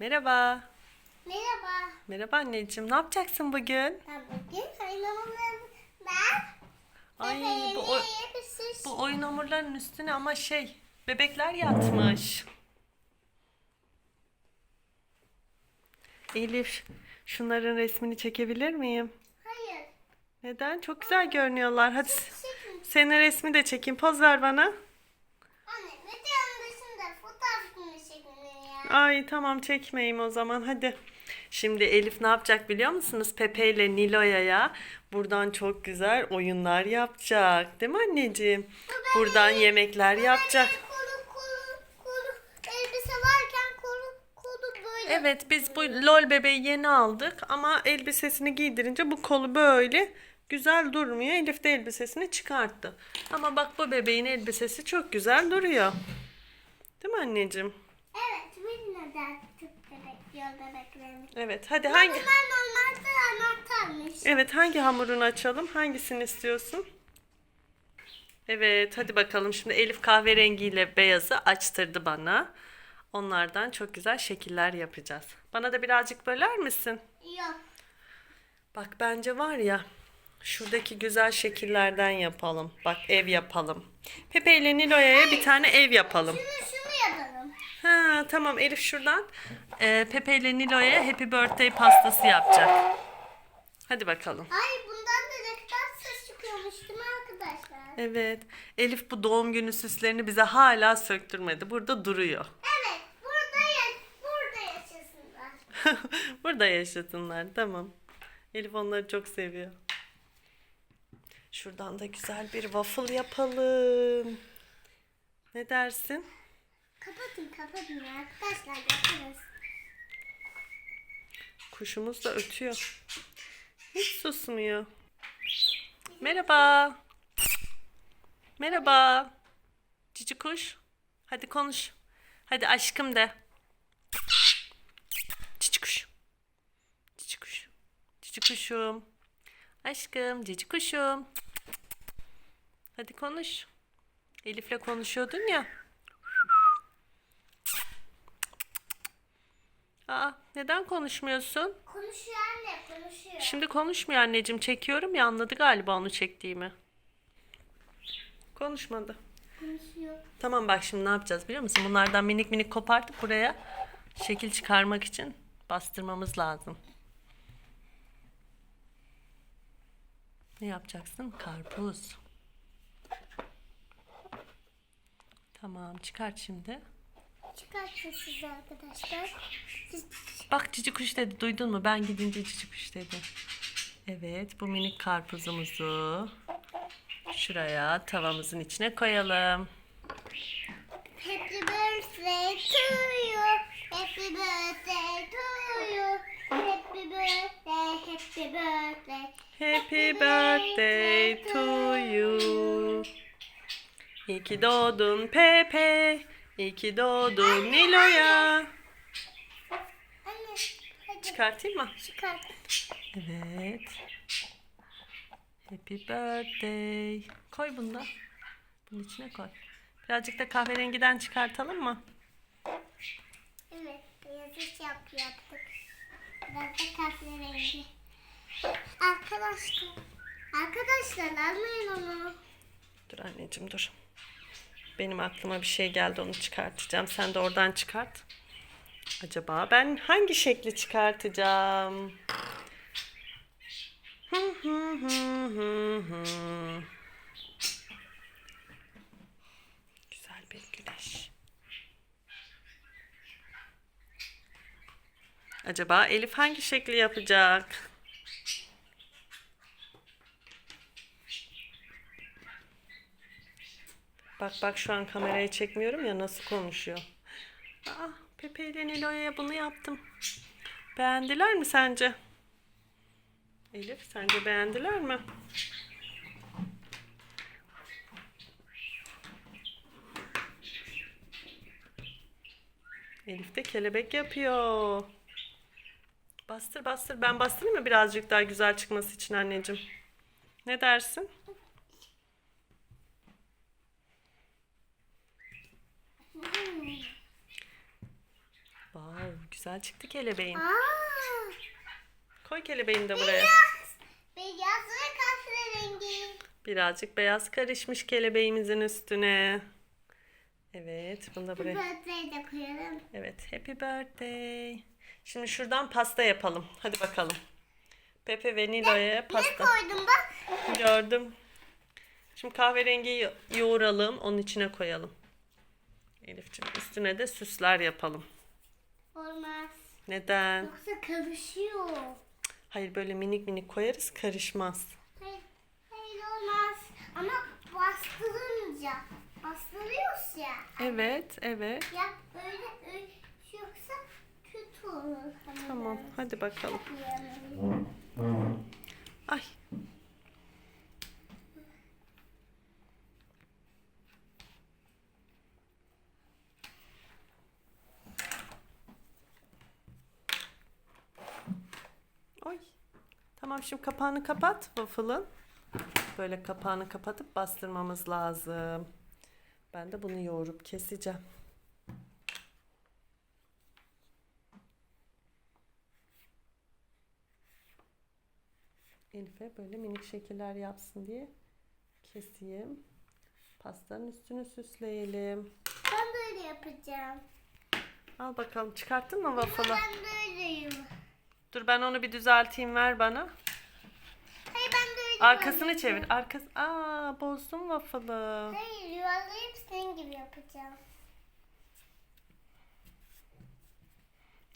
Merhaba. Merhaba. Merhaba anneciğim. Ne yapacaksın bugün? Ben bugün oynamalarım. Ben Ay bu, bir bu oyun hamurlarının üstüne ama şey bebekler yatmış. Elif şunların resmini çekebilir miyim? Hayır. Neden? Çok güzel görünüyorlar. Hadi Çekin. senin resmi de çekeyim. Poz ver bana. Anne videonun dışında fotoğrafını çekin ya. Ay tamam çekmeyeyim o zaman hadi. Şimdi Elif ne yapacak biliyor musunuz? Pepe ile Nilo'ya buradan çok güzel oyunlar yapacak. Değil mi anneciğim? Buradan yemekler yapacak. Benim Kolu kolu kolu elbise varken kolu kolu böyle. Evet biz bu LOL bebeği yeni aldık ama elbisesini giydirince bu kolu böyle güzel durmuyor. Elif de elbisesini çıkarttı. Ama bak bu bebeğin elbisesi çok güzel duruyor. Değil mi anneciğim? Evet. Biz neden Türk bebek yolda beklemiş. Evet hadi hangi... Bunlar normalde anahtarmış. Evet hangi hamurunu açalım? Hangisini istiyorsun? Evet hadi bakalım şimdi Elif kahverengiyle beyazı açtırdı bana. Onlardan çok güzel şekiller yapacağız. Bana da birazcık böler misin? Yok. Bak bence var ya şuradaki güzel şekillerden yapalım. Bak ev yapalım. Pepe ile Nilo'ya bir tane ev yapalım. Şunu. Ha tamam Elif şuradan e, Pepe ile Nilo'ya Happy Birthday pastası yapacak. Hadi bakalım. Ay bundan da kadar ses çıkıyormuş değil mi arkadaşlar? Evet. Elif bu doğum günü süslerini bize hala söktürmedi. Burada duruyor. Evet, burada ya burada yaşasınlar. Burada yaşasınlar. Tamam. Elif onları çok seviyor. Şuradan da güzel bir waffle yapalım. Ne dersin? Kapatın, kapatın arkadaşlar yaparız. Kuşumuz da ötüyor. Hiç susmuyor. Merhaba. Merhaba. Cici kuş. Hadi konuş. Hadi aşkım de. Cici kuş. Cici kuş. Cici kuşum. Aşkım, cici kuşum. Hadi konuş. Elif'le konuşuyordun ya. Aa, neden konuşmuyorsun? Konuşuyor anne, konuşuyor. Şimdi konuşmuyor anneciğim. Çekiyorum ya anladı galiba onu çektiğimi. Konuşmadı. Konuşuyor. Tamam bak şimdi ne yapacağız biliyor musun? Bunlardan minik minik kopartıp buraya şekil çıkarmak için bastırmamız lazım. Ne yapacaksın? Karpuz. Tamam çıkart şimdi. Siz arkadaşlar. Bak cici kuş dedi. Duydun mu? Ben gidince cici kuş dedi. Evet bu minik karpuzumuzu şuraya tavamızın içine koyalım. Happy birthday to you. Happy birthday to you. Happy birthday, happy birthday. Happy birthday to you. İyi ki doğdun Pepe. İyi ki doğdun Nilo'ya. Çıkartayım mı? çıkart. Evet. Happy birthday. Koy bunu da. Bunun içine koy. Birazcık da kahverengiden çıkartalım mı? Evet, yazış yap yaptık. Biraz da kahverengi. Arkadaşlar, arkadaşlar almayın onu. Dur anneciğim dur. Benim aklıma bir şey geldi onu çıkartacağım. Sen de oradan çıkart. Acaba ben hangi şekli çıkartacağım? Güzel bir güneş. Acaba Elif hangi şekli yapacak? Bak bak şu an kamerayı çekmiyorum ya nasıl konuşuyor. Aa, Pepe ile Nilo'ya bunu yaptım. Beğendiler mi sence? Elif sence beğendiler mi? Elif de kelebek yapıyor. Bastır bastır. Ben bastırayım mı birazcık daha güzel çıkması için anneciğim? Ne dersin? Güzel. Çıktı kelebeğin. Aa, Koy kelebeğini de buraya. beyaz. Beyaz ve kahverengi. Birazcık beyaz karışmış kelebeğimizin üstüne. Evet, bunu da buraya. Birthday de koyalım. Evet, happy birthday. Şimdi şuradan pasta yapalım. Hadi bakalım. Pepe ve Nilo'ya Ne pasta. koydum bak? Gördüm. Şimdi kahverengiyi yoğuralım, onun içine koyalım. Elifciğim üstüne de süsler yapalım. Olmaz. Neden? Yoksa karışıyor. Hayır böyle minik minik koyarız karışmaz. Hayır, hayır olmaz. Ama bastırınca. Bastırıyoruz ya. Evet, evet. Yap böyle öyle yoksa kötü olur. Hani Tamam, hadi bakalım. Ay. Tamam şimdi kapağını kapat waffle'ın. Böyle kapağını kapatıp bastırmamız lazım. Ben de bunu yoğurup keseceğim. Elif'e böyle minik şekiller yapsın diye keseyim. Pastanın üstünü süsleyelim. Ben böyle yapacağım. Al bakalım çıkarttın mı waffle'ı? Ben böyleyim. Dur ben onu bir düzelteyim ver bana. Hayır ben böyle Arkasını yapacağım. çevir. Arkası. Aa bozdum waffle'ı. Hayır yuvarlayıp senin gibi yapacağım.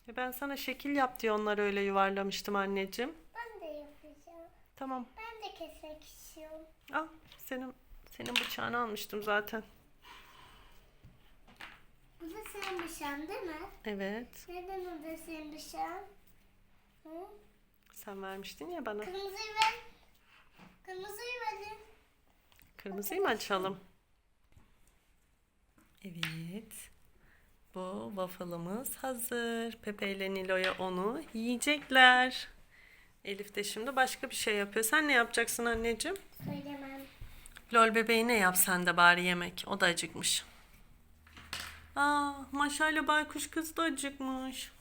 E Ben sana şekil yap diye onları öyle yuvarlamıştım anneciğim. Ben de yapacağım. Tamam. Ben de kesmek istiyorum. Al senin senin bıçağını almıştım zaten. Bu da senin bıçağın değil mi? Evet. Neden o da senin bıçağın? Hı? Sen vermiştin ya bana. Kırmızıyı ver. Kırmızıyı verin. Kırmızıyı mı açalım? Evet. Bu waffle'ımız hazır. Pepe ile Nilo'ya onu yiyecekler. Elif de şimdi başka bir şey yapıyor. Sen ne yapacaksın anneciğim? Söylemem. Lol bebeği ne yap sen de bari yemek. O da acıkmış. Aa, Maşa ile baykuş kız da acıkmış.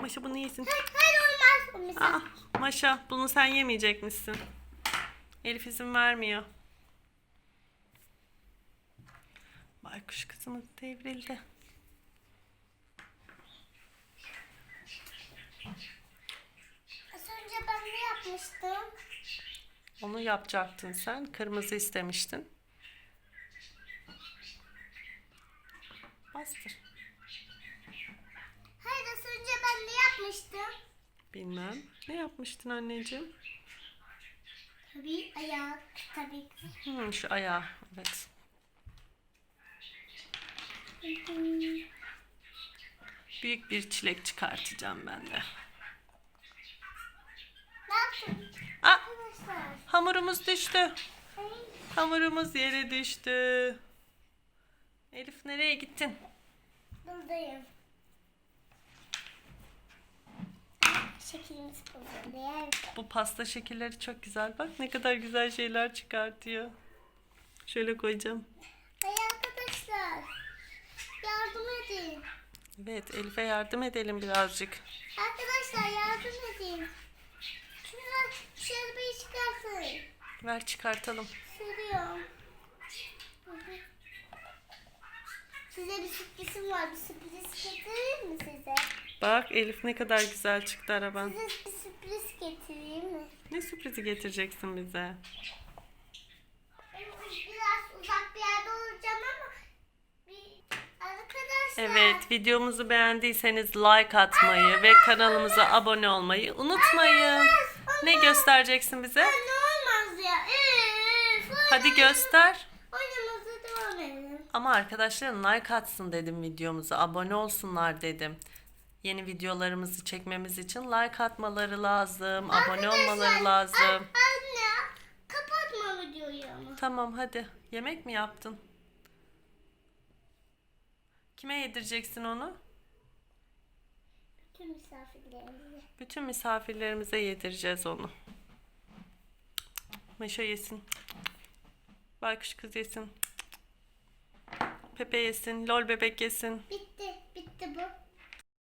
Maşa bunu yesin. Hayır, hayır olmaz. Misal. Aa, Maşa bunu sen yemeyecek misin? Elif izin vermiyor. Baykuş kızımız devrildi. Az önce ben ne yapmıştım? Onu yapacaktın sen. Kırmızı istemiştin. Bastır. Hayır az önce ben ne yapmıştım? Bilmem. Ne yapmıştın anneciğim? Tabii ayak. Tabii. Hmm, şu ayağı. Evet. Büyük bir çilek çıkartacağım ben de. Ne yaptın? Aa, hamurumuz düştü. Hamurumuz yere düştü. Elif nereye gittin? Buradayım. Yer. Bu pasta şekilleri çok güzel. Bak ne kadar güzel şeyler çıkartıyor. Şöyle koyacağım. Hayır arkadaşlar. Yardım edin. Evet Elif'e yardım edelim birazcık. Arkadaşlar yardım edin. Şuradan şu arabayı çıkarsın. Ver çıkartalım. Sürüyorum. Size bir sürprizim var. Bir sürpriz getireyim mi size? Bak Elif ne kadar güzel çıktı araban. Size bir sürpriz getireyim mi? Ne sürprizi getireceksin bize? Biraz uzak bir yerde olacağım ama bir arkadaşlar. Evet videomuzu beğendiyseniz like atmayı ve kanalımıza abone olmayı unutmayın. Ne göstereceksin bize? Ne olmaz ya. Hadi göster. Oynamamıza devam edelim. Ama arkadaşlarım like atsın dedim videomuza. Abone olsunlar dedim. Yeni videolarımızı çekmemiz için like atmaları lazım. Abone olmaları lazım. Anne kapatma videoyu ama. Tamam hadi. Yemek mi yaptın? Kime yedireceksin onu? Tüm misafirlerimize. Bütün misafirlerimize yedireceğiz onu. Meşe yesin. Baykuş kız yesin. Pepe yesin. Lol bebek yesin. Bir